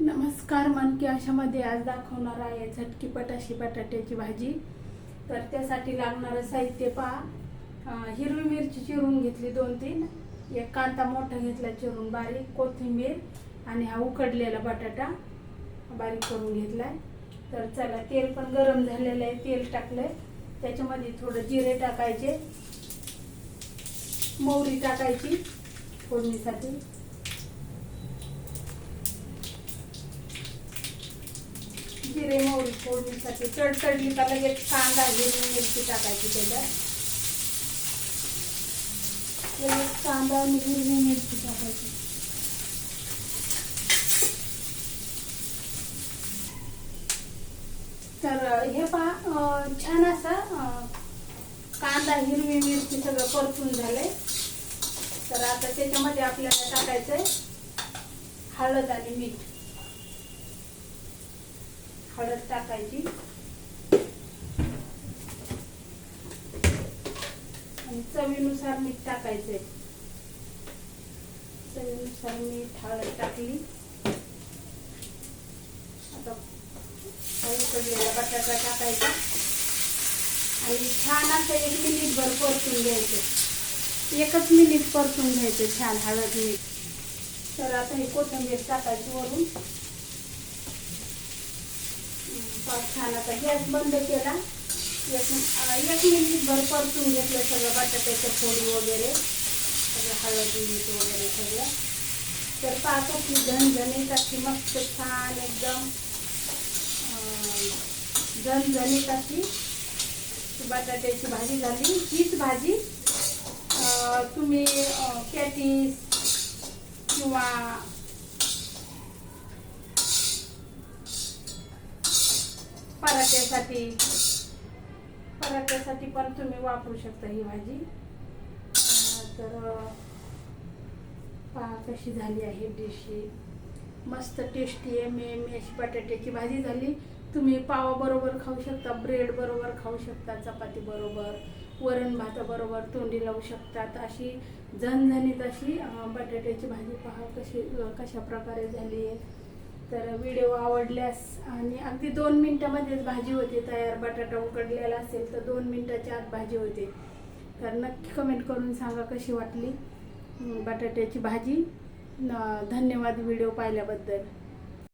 नमस्कार मन की अशामध्ये आज दाखवणार आहे झटकी पटाशी बटाट्याची भाजी. तर त्यासाठी लागणारं साहित्य पहा. हिरवी मिरची चिरून घेतली दोन तीन एक कांदा मोठा घेतला चिरून बारीक कोथिंबीर आणि हा उकडलेला बटाटा बारीक करून घेतलाय. तर चला तेल पण गरम झालेलं आहे तेल टाकलंय. त्याच्यामध्ये थोडं जिरे टाकायचे. मोहरी टाकायची फोडणीसाठी. जिरे मोहरी फोडणीसाठी तडतडली का लगेच कांदा हिरवी मिरची टाकायची त्याच्यात? कांदा आणि हिरवी मिरची टाकायची. तर हे पहा छान असं कांदा हिरवी मिरची सगळं परतून झालंय. तर आता त्याच्यामध्ये आपल्याला टाकायचंय हळद आणि मीठ. हळद टाकायची. आणि चवीनुसार मीठ टाकायचंय. चवीनुसार मीठ हळद टाकली. आता उकडलेला बटाटा टाकायचा. आणि छान असं एक मिनिट भर परतून घ्यायचं. एकच मिनिट परतून घ्यायचं छान हळद मीठ. तर आता हे कोथिंबीर टाकायची वरून. पाच छान आता गॅस बंद केला. एक एक मिनिट भर परतून घेतलं सगळं बटाट्याचं फोडी वगैरे सगळं हळद मीठ वगैरे सगळं. तर पाच अशी झणझणीत अशी मस्त छान एकदम झणझणीत अशी बटाट्याची भाजी झाली. हीच भाजी तुम्ही कॅटीस किंवा पराठ्यासाठी. पराठ्यासाठी पण तुम्ही वापरू शकता ही भाजी. तर पहा कशी झाली आहे डिश ही मस्त टेस्टी आहे मे मी अशी बटाट्याची भाजी झाली. तुम्ही पावाबरोबर खाऊ शकता ब्रेड बरोबर खाऊ शकता चपाती बरोबर वरण भाताबरोबर तोंडी लावू शकतात. अशी झणझणीत अशी बटाट्याची भाजी पहा कशी कशा प्रकारे झाली आहे. तर व्हिडिओ आवडल्यास आणि अगदी दोन मिनटामध्येच भाजी होते तयार बटाटा उकडलेला असेल तर दोन मिनटाच्या आत भाजी होते. तर नक्की कमेंट करून सांगा कशी वाटली बटाट्याची भाजी. न- धन्यवाद व्हिडिओ पाहिल्याबद्दल.